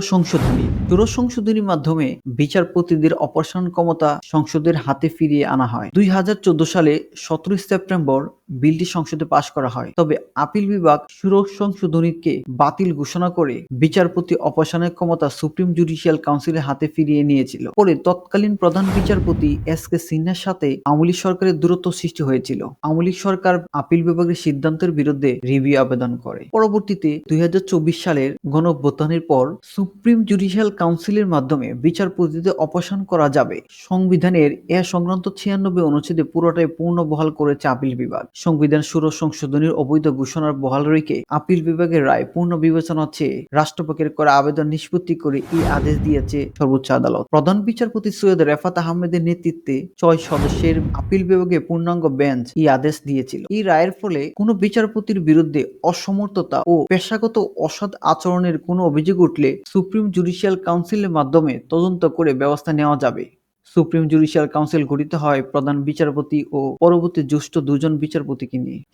সংশোধনী পুরো সংশোধনীর মাধ্যমে বিচারপতিদের অপসারণ ক্ষমতা সংসদের হাতে ফিরিয়ে আনা হয়। দুই হাজার চোদ্দ সালে সতেরোই সেপ্টেম্বর বিলটি সংসদে পাশ করা হয়। তবে আপিল বিভাগ ষোড়শ সংশোধনীকে বাতিল ঘোষণা করে বিচারপতি অপসারণের ক্ষমতা সুপ্রিম জুডিশিয়াল কাউন্সিলের হাতে ফিরিয়ে নিয়েছিল। পরে তৎকালীন প্রধান বিচারপতি এস কে সিনহার সাথে আমলি সরকারের দূরত্ব সৃষ্টি হয়েছিল। আমলি সরকার আপিল বিভাগের সিদ্ধান্তের বিরুদ্ধে রিভিউ আবেদন করে। পরবর্তীতে দুই হাজার চব্বিশ সালের গণভ্যুত্থানের পর সুপ্রিম জুডিশিয়াল কাউন্সিলের মাধ্যমে বিচারপতিদের অপসারণ করা যাবে। সংবিধানের এ সংক্রান্ত ছিয়ানব্বই অনুচ্ছেদে পুরোটাই পূর্ণ বহাল করেছে আপিল বিভাগ। সংবিধান ষোড়শ সংশোধনীর অবৈধ ঘোষণার বহাল রেখে আপিল বিভাগের রায় পূর্ণ বিবেচনা চেয়ে রাষ্ট্রপক্ষের করা আবেদন নিষ্পত্তি করে এই আদেশ দিয়েছে সর্বোচ্চ আদালত। প্রধান বিচারপতি সৈয়দ রেফাত আহমেদের নেতৃত্বে ছয় সদস্যের আপিল বিভাগে পূর্ণাঙ্গ বেঞ্চ এই আদেশ দিয়েছিল। এই রায়ের ফলে কোনো বিচারপতির বিরুদ্ধে অসমর্থতা ও পেশাগত অসৎ আচরণের কোনো অভিযোগ উঠলে সুপ্রিম জুডিশিয়াল কাউন্সিলের মাধ্যমে তদন্ত করে ব্যবস্থা নেওয়া যাবে। সুপ্রিম জুডিশিয়াল কাউন্সিল গঠিত হয় প্রধান বিচারপতি ও পরবর্তী জ্যেষ্ঠ দুজন বিচারপতিকে নিয়ে।